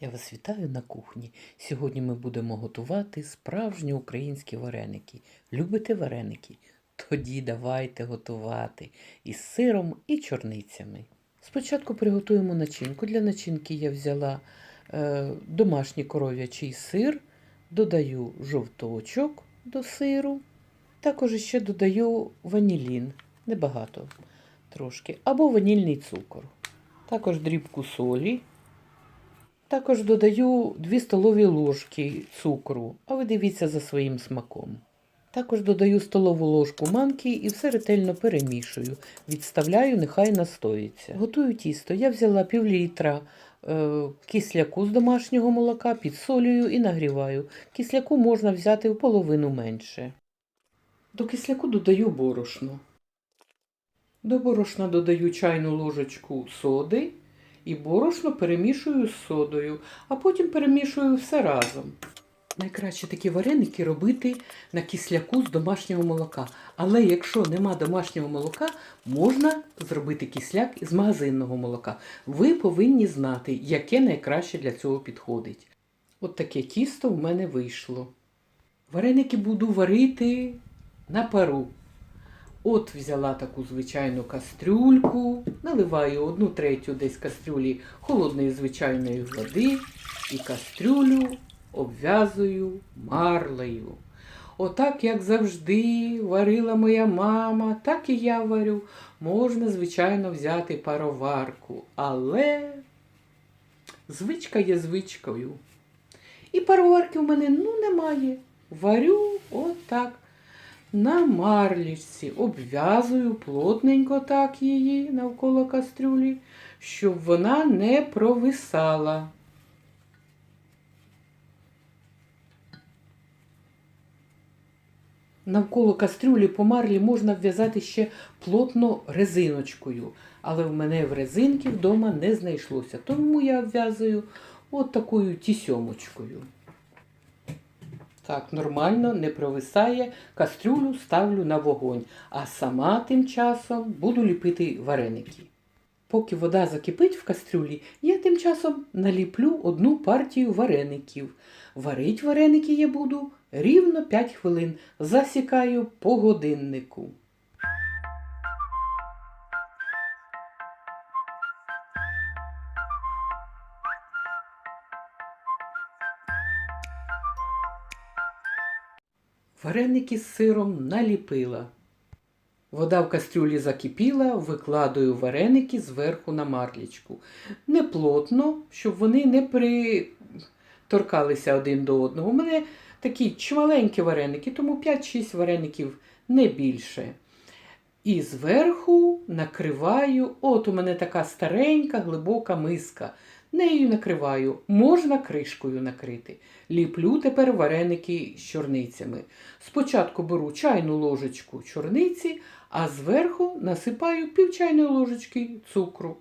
Я вас вітаю на кухні. Сьогодні ми будемо готувати справжні українські вареники. Любите вареники? Тоді давайте готувати із сиром і чорницями. Спочатку приготуємо начинку. Для начинки я взяла е, домашній коров'ячий сир, додаю жовточок до сиру, також ще додаю ванілін, небагато трошки, або ванільний цукор. Також дрібку солі. Також додаю 2 столові ложки цукру, а ви дивіться за своїм смаком. Також додаю столову ложку манки і все ретельно перемішую. Відставляю, нехай настоїться. Готую тісто. Я взяла пів літра е, кисляку з домашнього молока, підсолюю і нагріваю. Кисляку можна взяти в половину менше. До кисляку додаю борошно. До борошна додаю чайну ложечку соди і борошно перемішую з содою, а потім перемішую все разом. Найкраще такі вареники робити на кисляку з домашнього молока. Але якщо нема домашнього молока, можна зробити кисляк із магазинного молока. Ви повинні знати, яке найкраще для цього підходить. От таке тісто в мене вийшло. Вареники буду варити на пару. От взяла таку звичайну кастрюльку, наливаю одну третю десь кастрюлі холодної звичайної води і кастрюлю обв'язую марлею. Отак, як завжди, варила моя мама, так і я варю. Можна, звичайно, взяти пароварку, але звичка є звичкою. І пароварки в мене ну немає. Варю отак на марлічці, обв'язую плотненько так її навколо кастрюлі, щоб вона не провисала. Навколо кастрюлі по марлі можна вв'язати ще плотно резиночкою, але в мене в резинки вдома не знайшлося, тому я обв'язую от такою тісьомочкою. Так, нормально, не провисає, кастрюлю ставлю на вогонь, а сама тим часом буду ліпити вареники. Поки вода закипить в кастрюлі, я тим часом наліплю одну партію вареників. Варить вареники я буду рівно 5 хвилин. Засікаю по годиннику. Вареники з сиром наліпила. Вода в кастрюлі закипіла, викладаю вареники зверху на марлічку. Не плотно, щоб вони не приторкалися один до одного. У мене такі чималенькі вареники, тому 5-6 вареників не більше. І зверху накриваю, от у мене така старенька глибока миска. Нею накриваю, можна кришкою накрити. Ліплю тепер вареники з чорницями. Спочатку беру чайну ложечку чорниці, а зверху насипаю пів чайної ложечки цукру.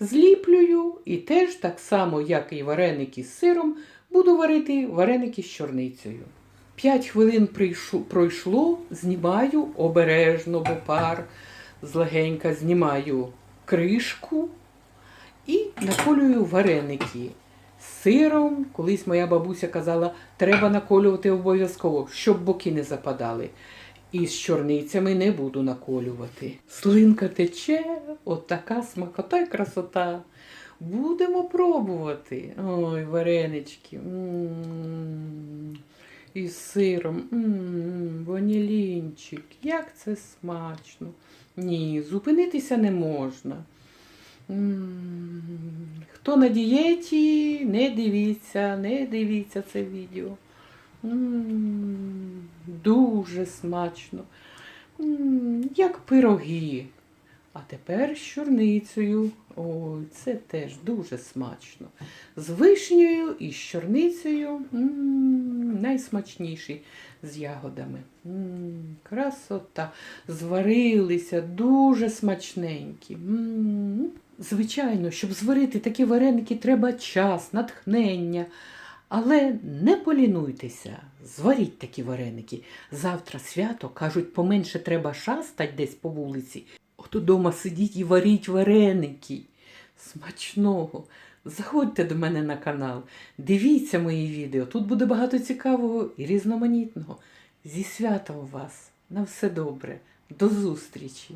Зліплюю і теж так само, як і вареники з сиром, буду варити вареники з чорницею. П'ять хвилин пройшло, знімаю обережно, бо пар злегенька знімаю кришку і наколюю вареники. З сиром, колись моя бабуся казала, треба наколювати обов'язково, щоб боки не западали. І з чорницями не буду наколювати. Слинка тече, от така смакота й красота. Будемо пробувати. Ой, варенички. М-м-м. Із сиром. М-м, ванілінчик. Як це смачно. Ні, зупинитися не можна. Хто на дієті, не дивіться, не дивіться це відео. Дуже смачно. Як пироги. А тепер з чорницею. Ой, це теж дуже смачно. З вишнею і з чорницею м, найсмачніший з ягодами. Красота. Зварилися дуже смачненькі. Звичайно, щоб зварити такі вареники, треба час, натхнення. Але не полінуйтеся, зваріть такі вареники. Завтра свято, кажуть, поменше треба шастать десь по вулиці. От удома сидіть і варіть вареники. Смачного. Заходьте до мене на канал, дивіться мої відео. Тут буде багато цікавого і різноманітного. Зі святом вас! На все добре! До зустрічі!